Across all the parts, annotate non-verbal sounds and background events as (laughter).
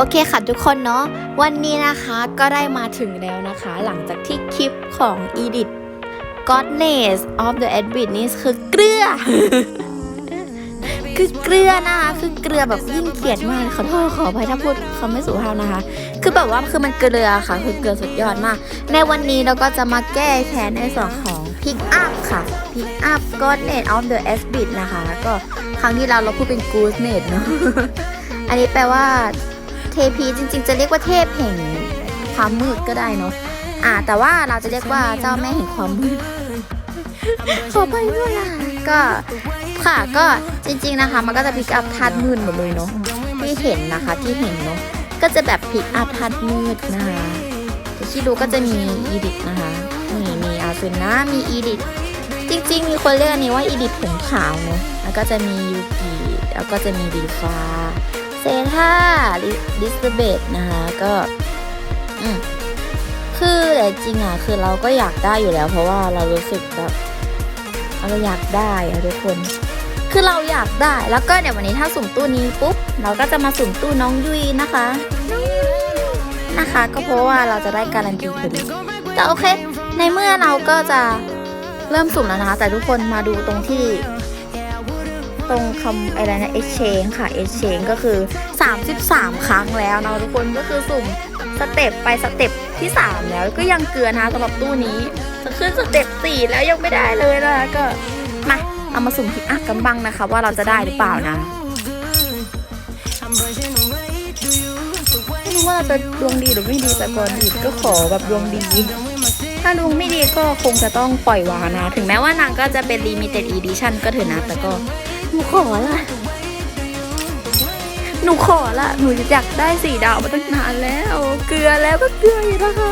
โอเคค่ะทุกคนเนาะวันนี้นะคะก็ได้มาถึงแล้วนะคะ หลังจากที่คลิปของ Edith Godness of the Edit นี่คือเกลือ คือเกลือนะคะ คือเกลือแบบยิ่งเกลียดมากขอโทษขออภัยถ้าพูดคำไม่สุภาพนะคะ คือแบบว่าคือมันเกลือค่ะ คือเกลือสุดยอดมาก ในวันนี้เราก็จะมาแก้แค้นในส่วนของ Pick Up ค่ะ Pick Up Godness of the Edit นะคะ ก็ครั้งที่เราเราพูดเป็น Goodness เนาะอันนี้แปลว่า เทพีจริง ๆ จะเรียกว่าเทพแห่งความมืดก็ได้เนาะอ่า แต่ว่าเราจะเรียกว่าเจ้าแม่แห่งความมืดขอไปด้วยนะก็ค่ะก็จริง ๆนะคะ มันก็จะพิกอัพธาตุมืดหมดเลยเนาะที่เห็นนะคะที่เห็นเนาะก็จะแบบพิกอัพธาตุมืดนะคะที่ดูก็จะมีอีดิทนะคะมีมีอาซุนะมีอีดิทจริง ๆ มีคนเรียกอันนี้ว่าอีดิทผมขาวเนาะแล้วก็จะมียูกิแล้วก็จะมีดีฟ้า เซธาลิสเบตนะคะก็คือแต่จริงอะคือเราก็อยากได้อยู่แล้ว เพราะว่าเรารู้สึกแบบเราอยากได้อะทุกคน คือเราอยากได้แล้วก็เดี๋ยววันนี้ถ้าสุ่มตู้นี้ปุ๊บเราก็จะมาสุ่มตู้น้องยุยนะคะนะคะ ก็เพราะว่าเราจะได้การันตีพอดีแต่โอเค ในเมื่อเราก็จะเริ่มสุ่มแล้วนะคะ แต่ทุกคนมาดูตรงที่ ตรงคำอะไรนะ exchange ค่ะ exchange ก็คือ 33 ครั้งแล้วเนาะทุกคนก็คือสุ่มสเต็ปไปสเต็ปที่ 3 แล้วก็ยังเกลือนะคะสำหรับตู้นี้จะขึ้นสเต็ป4แล้วยังไม่ได้เลยนะคะก็มาเอามาสุ่มพิกอัพกันบ้างนะคะ ว่าเราจะได้หรือเปล่านะไม่รู้ว่าจะดวงดีหรือไม่ดีแต่ก่อนอื่นก็ขอแบบดวงดีถ้าดวงไม่ดีก็คงจะต้องปล่อยวางนะ ถึงแม้ว่านางก็จะเป็น limited edition ก็เถอะนะ แต่ก็ นูขอละ หนูขอละ หนูอยากได้สีดาวมาตั้งนานแล้ว เกลือแล้วก็เกลืออยู่นะคะ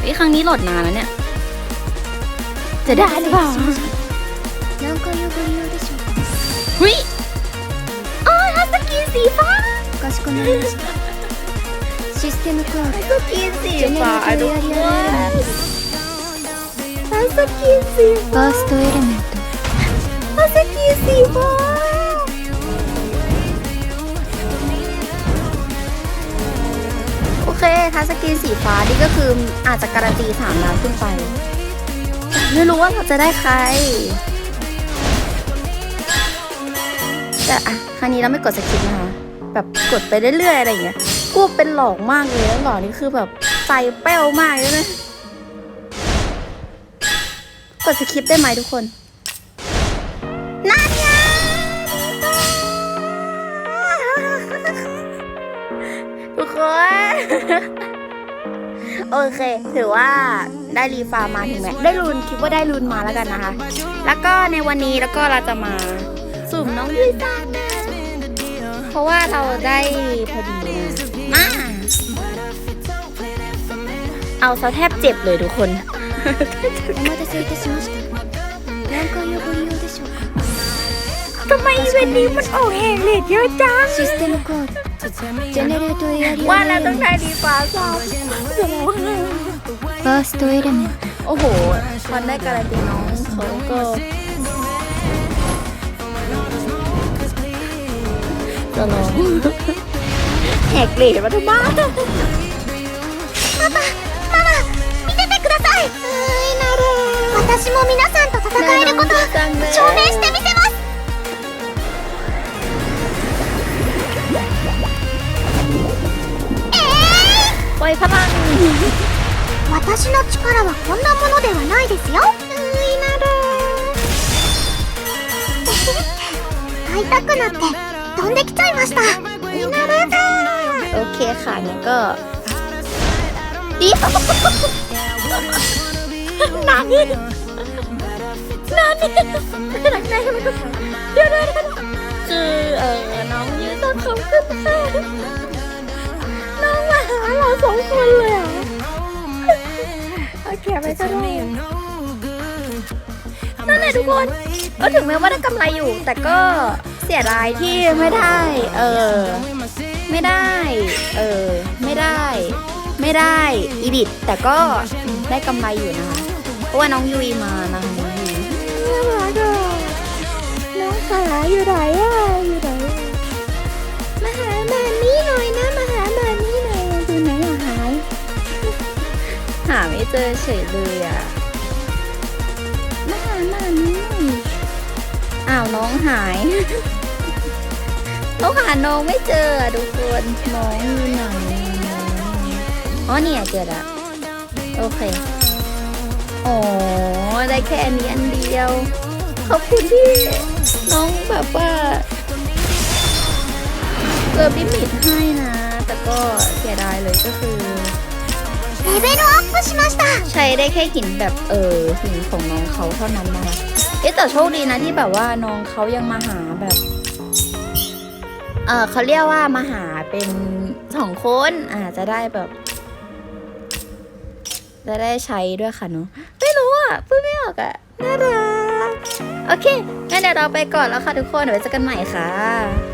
ไอ้ยครั้งนี้โหลดนานแล้วเนี่ย จะได้หรือเปล่า 何回おご利用でしょうか เฮ้ยอ๋อฮัสกีสีฟ้า かしこまりましたシステムコー ฮั ド สกีสีฟ้าทุกคนฮั สกีสี ファーストエレメント ฮัสกีสีฟ้า โอเคทัสกีสีฟ้านี่ก็คืออาจจะการันตีสามล้านขึ้นไป ไม่รู้ว่าเราจะได้ใคร แต่อะครั้งนี้เราไม่กดสกิปนะคะ แบบกดไปเรื่อยๆอะไรอย่างเงี้ยกลัวเป็นหลอกมากเลยแล้วหลอกนี่คือแบบใจแป้วมากเลยนะ ก ดสกิปได้ไหมทุกคนนั่นไงทุกคน โอเค ถือว่าได้รีฟาร์มาถึงแม้ได้รุนคิดว่าได้รุนมาแล้วกันนะคะ แล้วก็ในวันนี้แล้วก็เราจะมาสุ่มน้องดีซ่าเพราะว่าเราได้พอดีมาเอาซะแทบเจ็บเลยทุกคน お待たせいたしました何回おご利用でしょうか ทำไมอีเวนต์นี้มันออกแหงเลทเยอะจัง システムコードジェネレートエアリア ว่าแล้ว エ ต้อง レメン ได้ดีฟ้าซ้ำ トファーストエレメント โอ้โหพอนได้การันตีน้องเขาก็จะลองแหกเลทมาทำไม 私も皆さんと戦えることを証明してみせますปล่อยพลัง 私の力はこんなものではないですよはいなる会(laughs) いたくなって飛んできちゃいましたいなる โอเคค่ะเนี่ยก็ดี (laughs) นาน นี่นานนี่หลังใจมันก็เดี๋ยวเดี๋ยวเดี๋ยวคือเออน้องยืนต้นเขาขึ้นมาน้องมาหาเราสองคนเลยอะโอเคไปก็ได้นั่นแหละทุกคน ก็ถึงแม้ว่าได้กำไรอยู่ แต่ก็เสียดายที่ไม่ได้ เออ ไม่ได้ เออ ไม่ได้ ไม่ได้อีดิทแต่ก็ได้กำไรอยู่นะคะ เพราะว่าน้องยุยมานะคะ หาอยู่ไหนอะอยู่ไหนมาหาแบบนี้หน่อยนะมาหาแบบนี้หน่อยอยู่ไหนอะหาย หาไม่เจอเฉยเลยอะมาหาแบบนี้หน่อยอ้าวน้องหายเขาหาน้องไม่เจออะทุกคนน้องอยู่ไหนอ๋อเนี่ยเจอละโอเคโอ้ได้แค่อันนี้อันเดียว ขอบคุณที่น้องแบบว่าเกิร์ลิมิตให้นะ แต่ก็เสียดายเลยก็คือ レベルアップしました ใช้ได้แค่หินแบบเออหินของน้องเขาเท่านั้นนะคะเอ๊ะแต่โชคดีนะที่แบบว่าน้องเขายังมาหาแบบ เออเขาเรียกว่ามาหาเป็นสองคนอ่าจะได้แบบ จะได้ใช้ด้วยค่ะเนาะไม่รู้อ่ะพูดไม่ออกอ่ะน่ารัก โอเคงั้นเดี๋ยวเราไปก่อนแล้วค่ะทุกคนเดี๋ยวไว้เจอกันใหม่ค่ะ